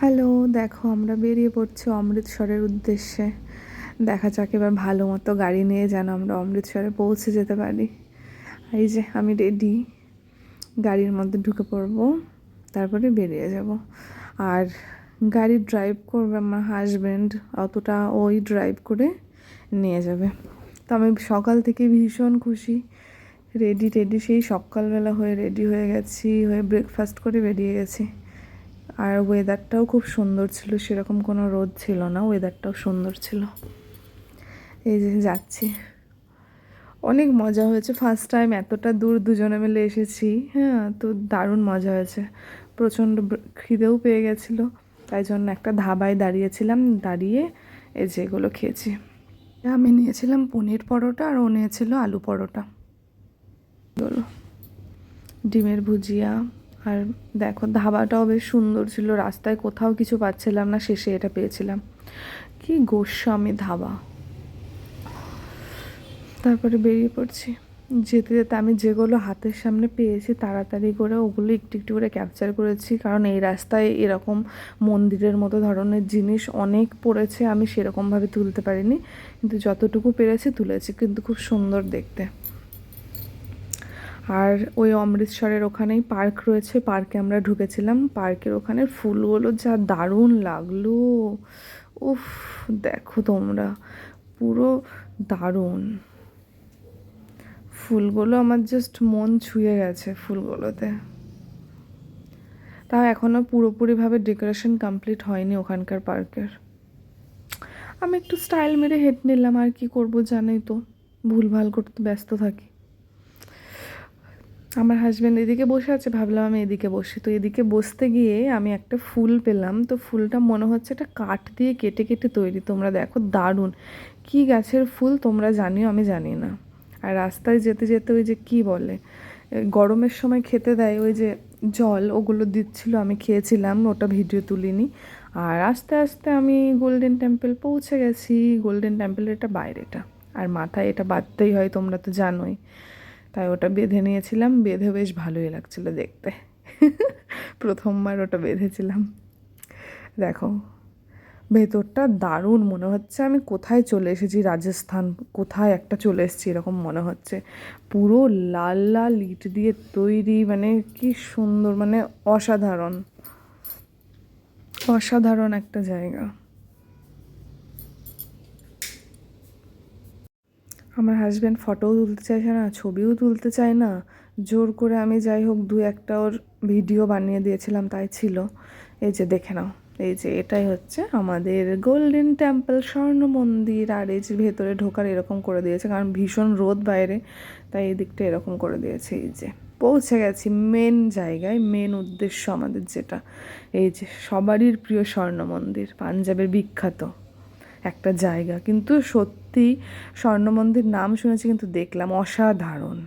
Hello, দেখো আমরা বেরিয়ে পড়ছি অমৃতসরের উদ্দেশ্যে। দেখা যাক এবার ভালো মতো গাড়ি নিয়ে যেন আমরা অমৃতসরে পৌঁছে যেতে পারি। এই যে, আমি রেডি গাড়ির মধ্যে ঢুকে পড়ব, তারপরে বেরিয়ে যাব। আর গাড়ি ড্রাইভ করবে আমার হাজব্যান্ড অতটা ওই ড্রাইভ করে নিয়ে যাবে। তো আমি সকাল থেকে ভীষণ খুশি। রেডি টেডি সেই সকালবেলা হয়ে রেডি হয়ে গেছি, হয়ে ব্রেকফাস্ট করে বেরিয়ে গেছি। আর ওয়েদারটাও খুব সুন্দর ছিল, সেরকম কোনো রোদ ছিল না ওয়েদারটাও সুন্দর ছিল। এই যে যাচ্ছি। অনেক মজা হয়েছে ফার্স্ট টাইম এতটা দূর দুজনে মিলে এসেছি হ্যাঁ তো দারুণ মজা হয়েছে। প্রচণ্ড খিদেও পেয়ে গেছিল, তাই জন্য একটা ধাবায় দাঁড়িয়েছিলাম, দাঁড়িয়ে এই যে এগুলো খেয়েছি। আমি নিয়েছিলাম পনির পরোটা আর ও নিয়েছিল আলু পরোটা। বলো ডিমের ভুজিয়া আর দেখো, ধাবাটাও বেশ সুন্দর ছিল। রাস্তায় কোথাও কিছু পাচ্ছিলাম না, শেষে এটা পেয়েছিলাম। কি গোস্বামী ধাবা। তারপরে বেরিয়ে পড়ছি। যেতে যেতে আমি যেগুলো হাতের সামনে পেয়েছি, তাড়াতাড়ি করে ওগুলো একটু একটু করে ক্যাপচার করেছি। কারণ এই রাস্তায় এরকম মন্দিরের মতো ধরনের জিনিস অনেক পড়েছে, আমি সেরকমভাবে তুলতে পারিনি। কিন্তু যতটুকু পেরেছি তুলেছি, কিন্তু খুব সুন্দর দেখতে। আর ওই অমৃতসরের ওখানেই পার্ক রয়েছে, পার্কে আমরা ঢুকেছিলাম। পার্কের ওখানে ফুলগুলো যা দারুণ লাগল। উফ, দেখো তোমরা, পুরো দারুণ। ফুলগুলো আমার জাস্ট মন ছুঁয়ে গেছে ফুলগুলোতে। তাও এখনও পুরোপুরিভাবে ডেকোরেশন কমপ্লিট হয়নি ওখানকার পার্কের। আমি একটু স্টাইল মেরে হেঁটে নিলাম, আর কি করব জানোই তো। ভুলভাল করতে ব্যস্ত থাকি। আমার হাজব্যান্ড এদিকে বসে আছে, ভাবলাম আমি এদিকে বসি। তো এদিকে বসতে গিয়ে আমি একটা ফুল পেলাম। তো ফুলটা মনে হচ্ছে একটা কাঠ দিয়ে কেটে কেটে তৈরি। তোমরা দেখো দারুণ। কী গাছের ফুল তোমরা জানিও, আমি জানি না। আর রাস্তায় যেতে যেতে ওই যে কি বলে গরমের সময় খেতে দেয় ওই যে জল, ওগুলো দিচ্ছিল, আমি খেয়েছিলাম, ওটা ভিডিও তুলিনি। আর আস্তে আস্তে আমি গোল্ডেন টেম্পল পৌঁছে গেছি। গোল্ডেন টেম্পলের এটা বাইরেটা। আর মাথায় এটা বাঁধতেই হয়, তোমরা তো জানোই। তাই ওটা বেঁধে নিয়েছিলাম বেঁধে বেশ ভালোই লাগছিল দেখতে। প্রথমবার ওটা বেঁধেছিলাম। দেখো, ভেতরটা দারুণ মনে হচ্ছে। আমি কোথায় চলে এসেছি? রাজস্থান কোথায় একটা চলে এসেছি এরকম মনে হচ্ছে। পুরো লাল লাল ইট দিয়ে তৈরি মানে কি সুন্দর মানে অসাধারণ। অসাধারণ একটা জায়গা। আমার হাজব্যান্ড ফটোও তুলতে চাইছে না, ছবিও তুলতে চায় না। জোর করে আমি যাই হোক দু একটা ওর ভিডিও বানিয়ে দিয়েছিলাম, তাই ছিল। এই যে দেখে নাও, এই যে এটাই হচ্ছে আমাদের গোল্ডেন টেম্পল স্বর্ণ মন্দির, আর এই যে ভেতরে ঢোকার এরকম করে দিয়েছে, কারণ ভীষণ রোদ বাইরে, তাই এই দিকটা এরকম করে দিয়েছে। এই যে পৌঁছে গেছি মেন জায়গায় মেন উদ্দেশ্য আমাদের যেটা। এই যে সবারই প্রিয় স্বর্ণ মন্দির, পাঞ্জাবের বিখ্যাত। একটা জায়গা। কিন্তু সত্যি স্বর্ণ মন্দির নাম শুনেছি কিন্তু দেখলাম অসাধারণ।